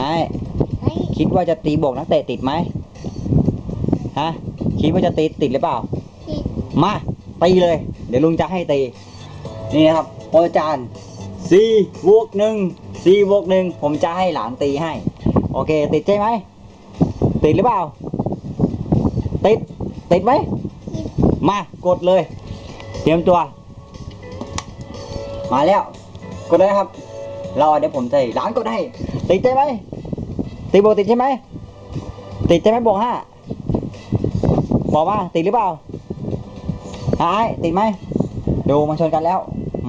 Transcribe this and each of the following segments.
ไอ้เฮ้ยคิดว่าจะตีบวกนักเตะติดไหมฮะคิดว่าจะตีติดหรือเปล่าผิดมาตีเลย เดี๋ยวลุงจะให้ตี นี่นะครับโอาจารย์สี่บวกหนึ่งสี่บวกหนึ่งผมจะให้หลานตีให้ โอเค ติดใช่ไหม ติดหรือเปล่า ติด ติดไหมผิดมากดเลย เตรียมตัว มาแล้ว กดเลยนะครับ รอเดี๋ยวผมจะหลานกดให้ ติดใช่ไหม ติดบวกติดใช่ไหมติดใช่ไหมบวกห้าบอกว่าติดหรือเปล่าหายติดไหมดูมันชนกันแล้ว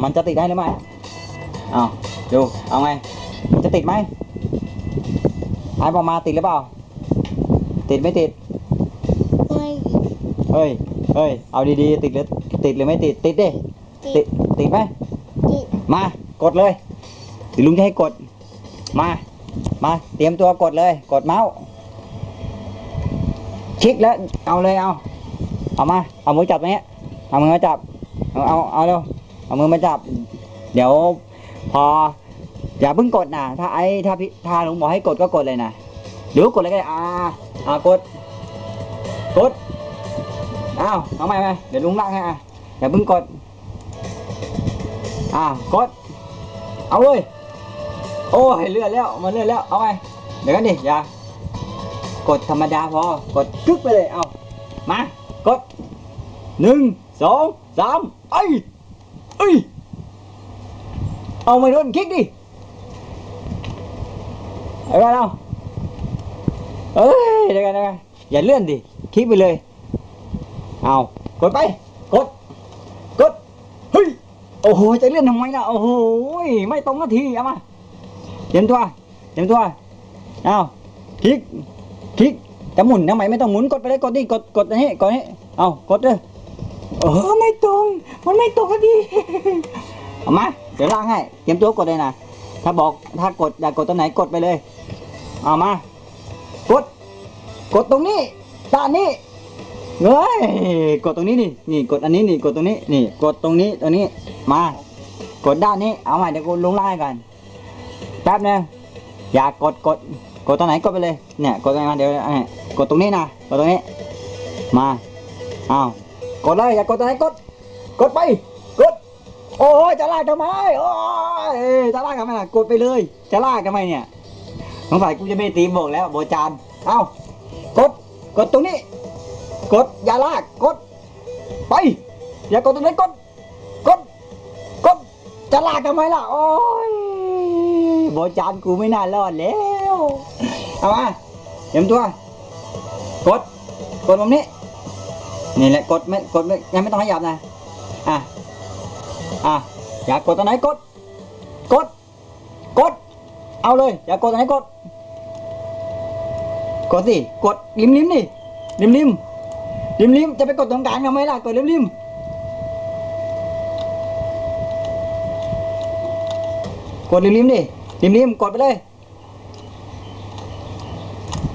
มันจะติดได้หรือไม่เอาดูเอาไงมันจะติดไหมหายบอกมาติดหรือเปล่า ติดไม่ติดไม่เฮ้ยเฮ้ยเอาดีๆติดหรือติดหรือไม่ติดติดดิผิติดดติดไหมผิดมากดเลยเดี๋ยวลุงจะให้กดมา มาเตรียมตัวกดเลย กดเมาส์คลิกแล้วเอาเลยเอา เอามา เอามือจับตรงนี้เอามือมาจับ เอาเอาเอาเร็วเอามือมาจับ เดี๋ยวพออย่าเพิ่งกดนะถ้าไอ้ถ้าพี่ถ้าลุงบอกให้กดก็กดเลยนะเดี๋ยวกดเลยก็ได้อ่าอ่ากด กดอ้าวเอาใหม่ไหมเดี๋ยวลุงลากให้อะอย่าเพิ่งกด อ่ากด เอาเลย โอ้ยเลื่อนแล้วมันเลื่อนแล้วเอาไหมเดี๋ยวกันดิอย่ากดธรรมดาพอกดกึกไปเลยเอามากดหนึ่งสองสามไอ้เอ้ยเอาไม่โดนคลิกดิเอาไปเอาเอ้ยเดี๋ยวกันเดี๋ยวกันอย่าเลื่อนดิคลิกไปเลยเอากดไปกดกดเฮ้ยโอ้โหจะเลื่อนทำไมล่ะโอ้โหไม่ตรงนาทีเอามา เตรียมตัว เตรียมตัวเอาคลิก คลิกจะหมุนทำไมไม่ต้องหมุนกดไปเลยกดนี่กดกดอันนี้กดนี้เอากดเลยเออไม่ตรง มันไม่ตรงกันดีเอามาเดี๋ยวล่างให้เตรียมตัวกดเลยนะถ้าบอกถ้ากดอยากกดตัวไหนกดไปเลย เอามากด กดตรงนี้ด้านนี้เฮ้ยกดตรงนี้นี่นี่กดอันนี้นี่กดตรงนี้นี่ กดตรงนี้ตรงนี้มากดด้านนี้เอาใหม่เดี๋ยวกูลงไล่ก่อน แป๊บนึงอย่ากกดกดกดตรงไหนกดไปเลยเนี่ยกดตรงไหนมาเดี๋ยวเอาให้กดตรงนี้นะกดตรงนี้มาอ้าวกดเลยอย่ากกดตรงไหนกด กดไปกดโอ้ยจะลากทำไมโอ้ยจะลากทำไมล่ะกดไปเลย จะลากทำไมเนี่ยสงสัยกูจะไม่ตีบอกแล้วโบจานเอ้ากดกดตรงนี้ กดอย่าลากกด ไป อย่ากดตรงนั้นกดกดกดจะลากทำไมล่ะโอ้ย โบจานกูไม่น่ารอดแล้ว เอามาเตรียมตัว กด กดตรงนี้ นี่แหละกดไม่กดไม่ยังไม่ต้องขยับนะ อะ อะ อยากกดตรงไหนกด กด กด เอาเลย อยากกดตรงไหนกด กดสิ กดริมริมๆนี่ริมริมริมริมจะไปกดตรงกลางทำไมล่ะ กดริมริมกดริมริมดิ ริมริมๆกดไปเลย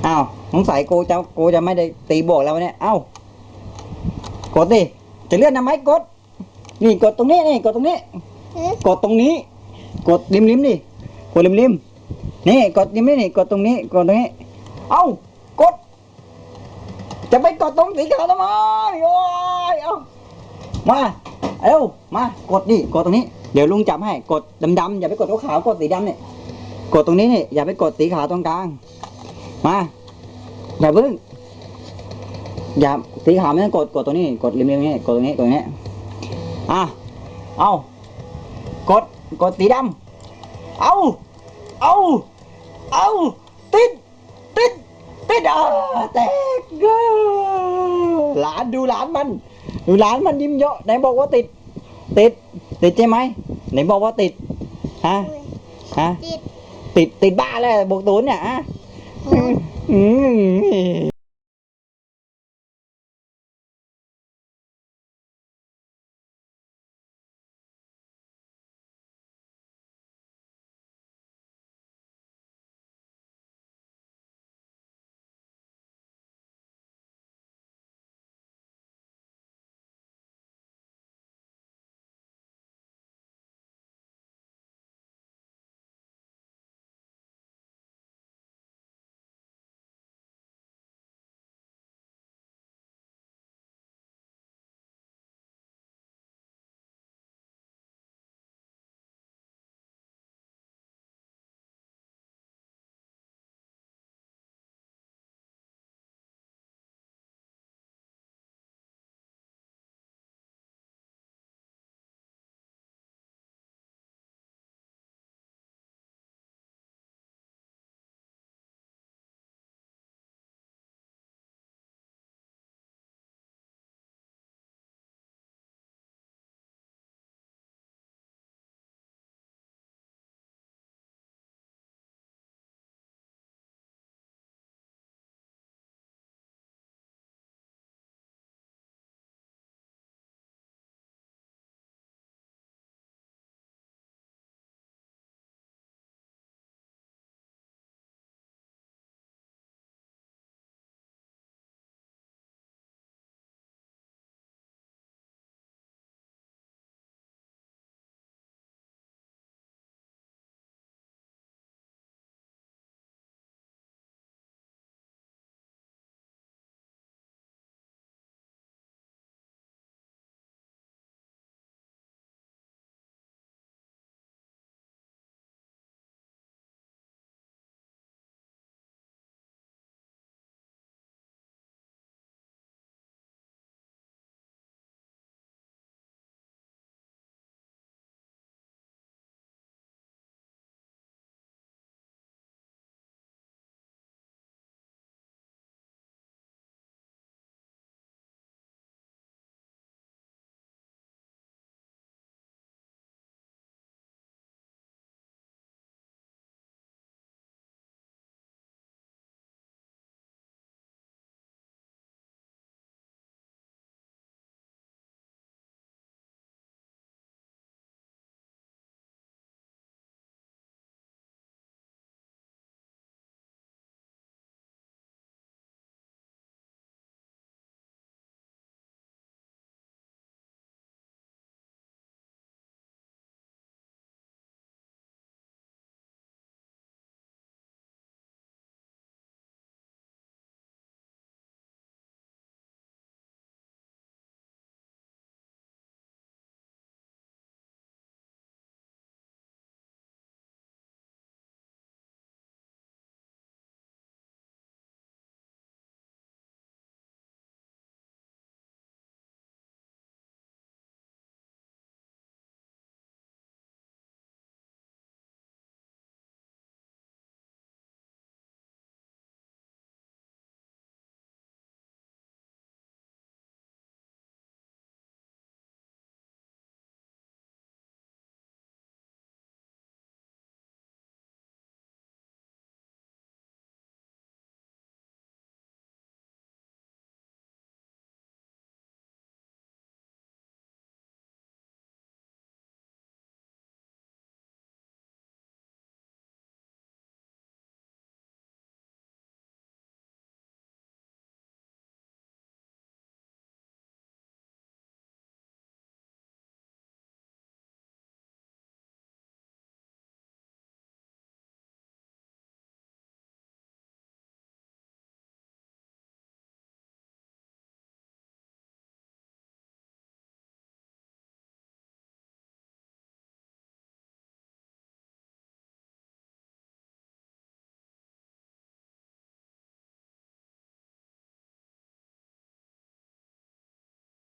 อ้าวสงสัยกูจะกูจะไม่ได้ตีบวกแล้ววันเนี่ย เอ้ากดดิจะเลื่อนทำไมกด นี่กดตรงนี้นี่กดตรงนี้ กดตรงนี้ กดริมริมดิกดริมริมนี่กดริมนี่นี่กดตรงนี้กดตรงนี้ เอ้ากด จะไปกดตรงสีขาวทำไมโอ้ยเอามาเร็วมากดนี่กดตรงนี้ เดี๋ยวลุงจับให้กดดำๆอย่าไปกดขาวๆกดสีดำเนี่ยกดตรงนี้เนี่ยอย่าไปกดสีขาวตรงกลาง มาอย่าเพิ่งอย่าสีขาวไม่ต้องกดกดตรงนี้กดริมๆนี่กดตรงนี้กดตรงนี้อะเอากดกดสีดำเอาเอาเอาติดติดติดอะแตกเก้อหลานดูหลานมัน ดูหลานมันยิ้มเยอะไหนบอกว่าติด ติด ติดใช่ไหม ไหนบอกว่าติดฮะฮะผิดติดติดบ้าเลยบวกศูนย์เนี่ยฮะหืออืม